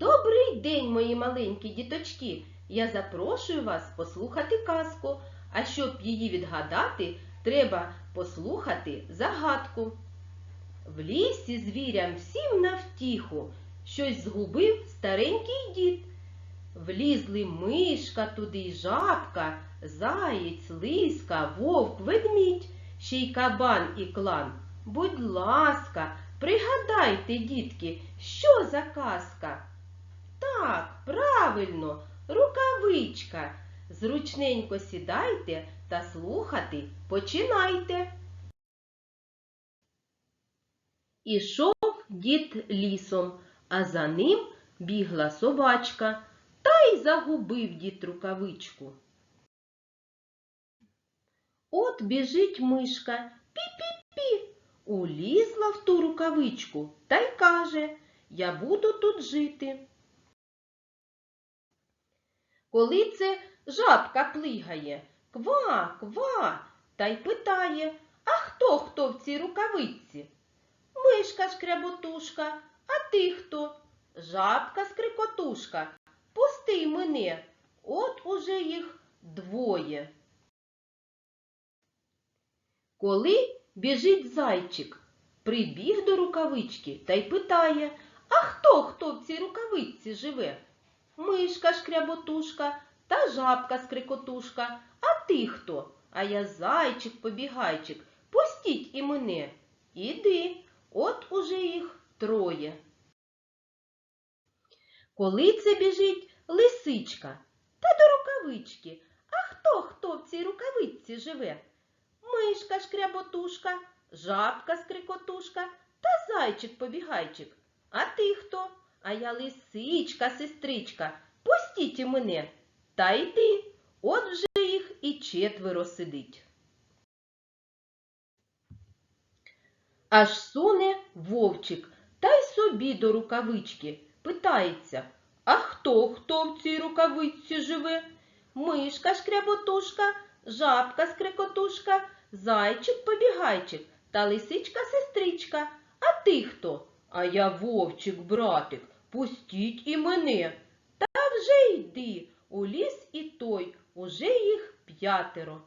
Добрий день, мої маленькі діточки! Я запрошую вас послухати казку, а щоб її відгадати, треба послухати загадку. В лісі звірям всім навтіху, щось згубив старенький дід. Влізли мишка, туди й жабка, заєць, лиска, вовк, ведмідь, ще й кабан і клан. Будь ласка, пригадайте, дітки, що за казка? Так, правильно, рукавичка. Зручненько сідайте та слухати починайте. Ішов дід лісом, а за ним бігла собачка, та й загубив дід рукавичку. От біжить мишка, пі-пі-пі, улізла в ту рукавичку та й каже, я буду тут жити. Коли це жабка плигає, ква, ква, та й питає, а хто хто в цій рукавичці? Мишка шкряботушка, а ти хто? Жабка скрикотушка. Пусти мене, от уже їх двоє. Коли біжить зайчик, прибіг до рукавички та й питає, а хто хто в цій рукавичці живе? Мишка шкряботушка та жабка скрикотушка. А ти хто? А я зайчик побігайчик. Пустіть і мене. Іди, от уже їх троє. Коли це біжить лисичка та до рукавички. А хто хто в цій рукавичці живе? Мишка шкряботушка, жабка скрикотушка та зайчик побігайчик. А ти хто? А я лисичка, сестричка. Пустіть і мене. Та йди, от вже їх і четверо сидить. Аж суне вовчик та й собі до рукавички. Питається, а хто хто в цій рукавичці живе? Мишка шкряботушка, жабка скрикотушка, зайчик побігайчик та лисичка сестричка. А ти хто? А я вовчик, братик, пустіть і мене. Та вже йди, у ліс і той, уже їх п'ятеро.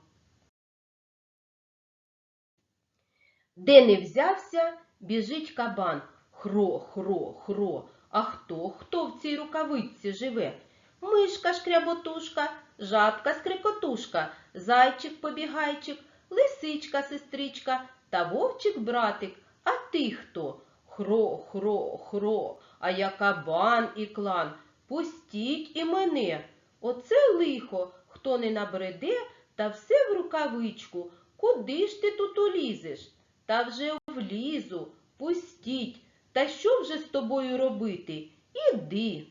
Де не взявся, біжить кабан. Хро, хро, хро. А хто, хто в цій рукавичці живе? Мишка шкряботушка, жабка скрикотушка, зайчик побігайчик, лисичка сестричка та вовчик братик. А ти хто? Хро, хро, хро, а я кабан і клан. Пустіть і мене. Оце лихо, хто не набреде, та все в рукавичку. Куди ж ти тут улізеш? Та вже влізу, пустіть. Та що вже з тобою робити? Іди.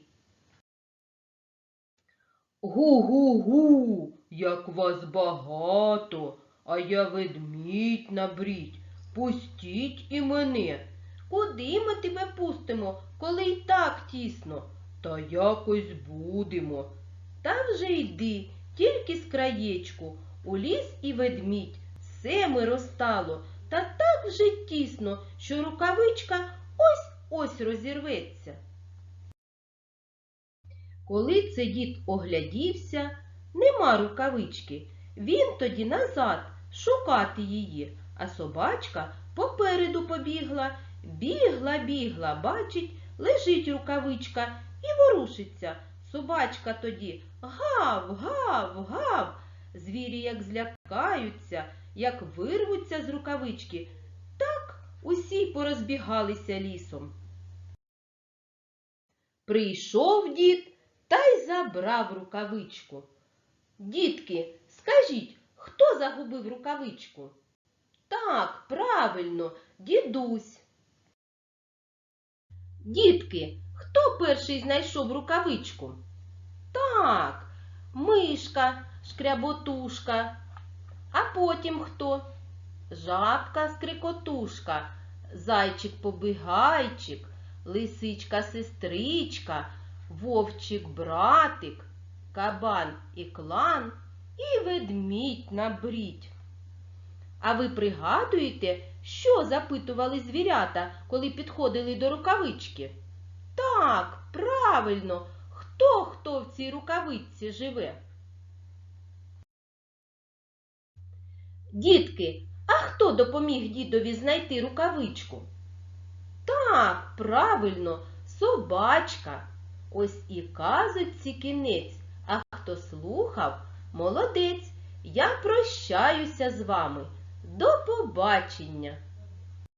Гу-гу-гу, як вас багато, а я ведмідь набрідь. Пустіть і мене. Куди ми тебе пустимо, коли й так тісно? Та якось будемо. Та вже йди, тільки з краєчку, у ліс і ведмідь, все ми розстало, та так вже тісно, що рукавичка ось-ось розірветься. Коли це дід оглядівся, нема рукавички, він тоді назад шукати її, а собачка попереду побігла, бігла, бігла, бачить, лежить рукавичка і ворушиться. Собачка тоді гав, гав, гав. Звірі як злякаються, як вирвуться з рукавички, так усі порозбігалися лісом. Прийшов дід та й забрав рукавичку. Дітки, скажіть, хто загубив рукавичку? Так, правильно, дідусь. Дітки, хто перший знайшов рукавичку? Так, мишка, шкряботушка. А потім хто? Жабка скрикотушка, зайчик побігайчик, лисичка сестричка, вовчик братик, кабан і клан і ведмідь набрідь. А ви пригадуєте, що запитували звірята, коли підходили до рукавички? Так, правильно. Хто хто в цій рукавичці живе? Дітки, а хто допоміг дідові знайти рукавичку? Так, правильно, собачка. Ось і казочці кінець, а хто слухав, молодець. Я прощаюся з вами. До побачення!